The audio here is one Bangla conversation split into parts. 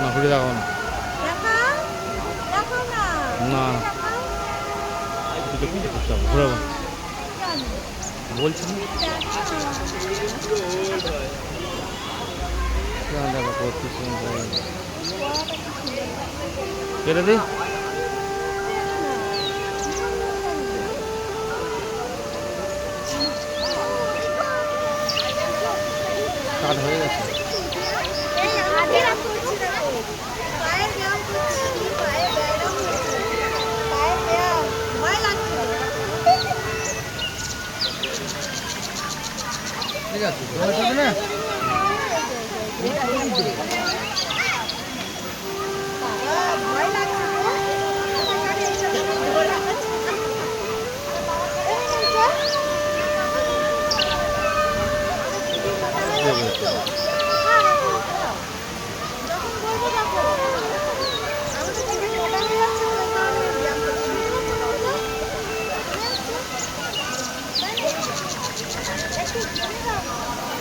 না ঘুরে দেখাও না। না। ঘুরাবো। বলছি দেখো করতেছি সুন্দর কেটে দিই? কাট হয়ে গেছে এই আগে রাখ করছি দেখো পায়ের ব্যায়াম করছি পায়ের ব্যায়াম করছি পায়ের ব্যায়াম ভয় লাগছে ঠিক আছে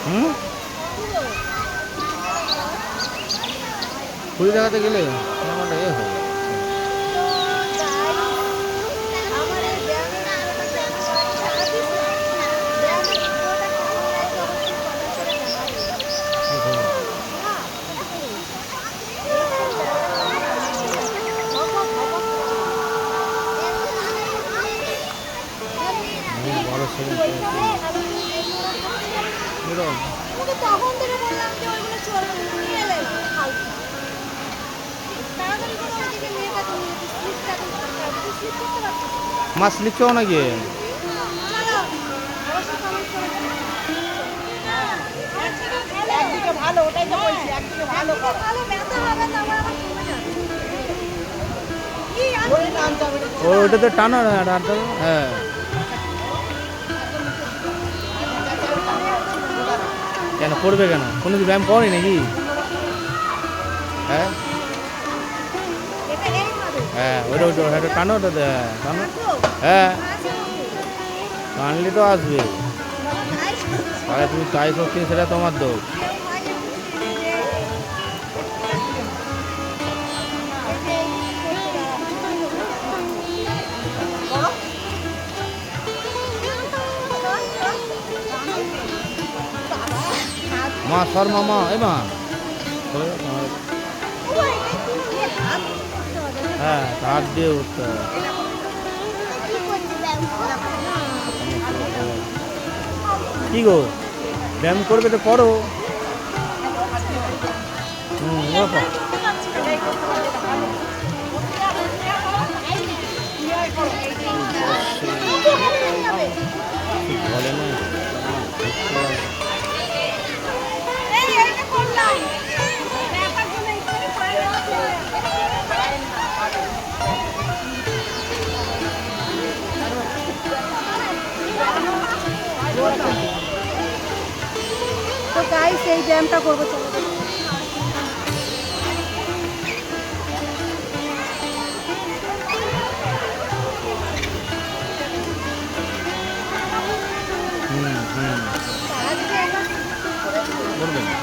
হুম? পুরো দেখাতে গেলে আমারটা এ হবে বড় এরকম তোমাকে তখন থেকে বললাম যে ওইগুলো চলবে না এলে ফালতু তাড়াতাড়ি করে ওইদিকে মেয়েটাকে নিয়ে তুই স্লিপটাকে করতে হবে তুই স্লিপ করতে পারছিস না। মাছ লিখছো নাকি? চলো অবশ্যই কমেন্ট করে একদিকে ভালো ওটাই তো বলছি একদিকে ভালো ভালো ব্যথা হবে তারপর আবার কমে যাবে কি আমি ওই টানতে হবে ও ওটা তো টানো না হ্যাঁ। কেন? করবে কেন? কোনো কি ব্যায়াম করি নাকি? হ্যাঁ? হ্যাঁ ওটা ওটা ওটা টানো ওটা টানো। হ্যাঁ। টানলে তো আসবে। আরে তুমি চাই শক্তি সেটা তোমার দোষ। সর মামা এ মা হ্যাঁ হাত দিয়ে উঠতে হবে। কি গো? ব্যায়াম করবে তো করো। হুম তো তাই সেই ব্যায়ামটা করব চলো। হুম হুম। করবেন।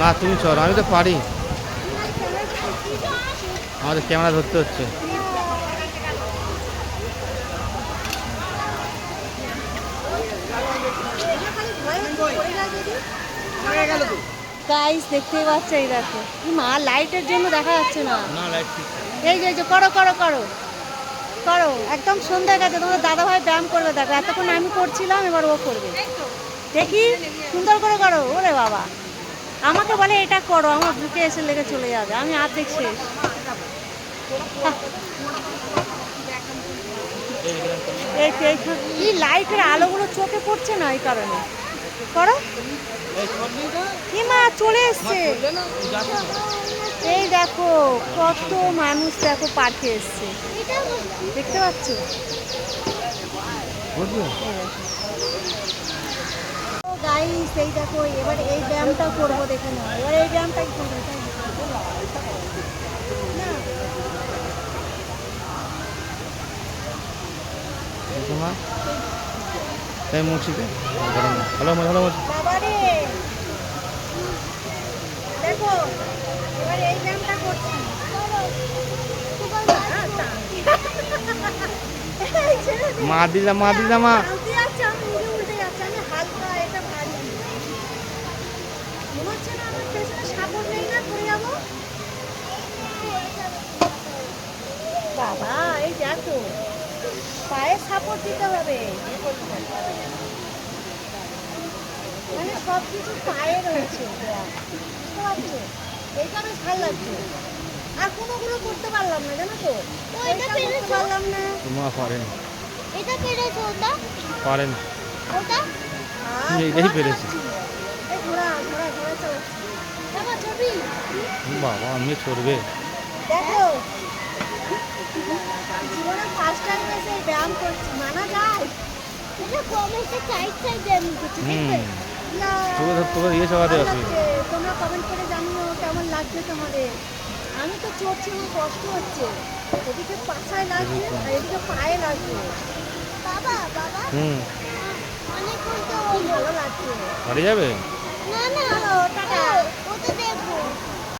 না তুমি চলো আমি তো পারি। আমাদের ক্যামেরা ধরতে হচ্ছে। গাইস দেখতেই পাচ্ছ এই দেখো। মা লাইটের জন্য দেখা যাচ্ছে না। যে এই যে করো করো করো। করো একদম সন্ধ্যা গেছে তোমার দাদা ভাই ব্যায়াম করবে দেখো। এতক্ষণ আমি করছিলাম এবার ও করবে। দেখি সুন্দর করে করো ওরে বাবা। আমাকে বলে এটা করো আমার বুকে এসে লেগে চলে যাবে। আমি অর্ধেক শেষ। এই তো এই লাইটের আলোগুলো চোখে পড়ছে না এই কারণে। করো। কি মা চলে এসছে। এই দেখো কত মানুষ দেখো পার্কে এসছে। দেখতে পাচ্ছ? গাইস এই দেখো এবার এই ব্যায়ামটা করব দেখে নাও। এবার এই ব্যায়ামটাই করব তাই মা। তাই মুছিতে ভালো ভালো বাবারে! দেখো এবার এই ব্যায়ামটা করছি। এই ছেড়ে দে। মা দিদা মা উল্টে যাচ্ছে, আমি উড়ে উল্টে যাচ্ছে, আমি হালকা, এটা ভারী। মনে হচ্ছে না আমার পেছনে সাপোর্ট নেই না, পড়ে যাব? বাবা এই দেখো। পায়ে সাপোর্ট দিতে হবে। মানে সব কিছু পায়ে রয়েছে। দেয়া। বুঝতে পারছ? এইটা বেশ ভালো লাগছে। আর কোনোগুলো করতে পারলাম না জানো তো? এইটা করতে পারলাম না। মা পারেন। এটা পেরেছ ওটা? পারেন। ওটা? এই এইটাই পেরেছি। ঘোড়া ঘোড়া ঘোড়া চালাচ্ছি। বাবা বাবা আমি চড়বে। দেখো জীবনে ফার্স্ট টাইম এসে এই ব্যায়াম করছি মানা যায় এটা কমেন্টে চাইট চাই ব্যায়াম করছি হুম না তোকে ধর তোকে ইয়ে তোমরা কমেন্ট করে জানিও কেমন লাগছে তোমাদের। আমি তো চড়ছি আমার কষ্ট হচ্ছে। এদিকে পাছায় লাগছে আর এদিকে পায়ে লাগছে। বাবা বাবা। হুম। অনেক ভালো লাগছে বাড়ি যাবে? না না ওটা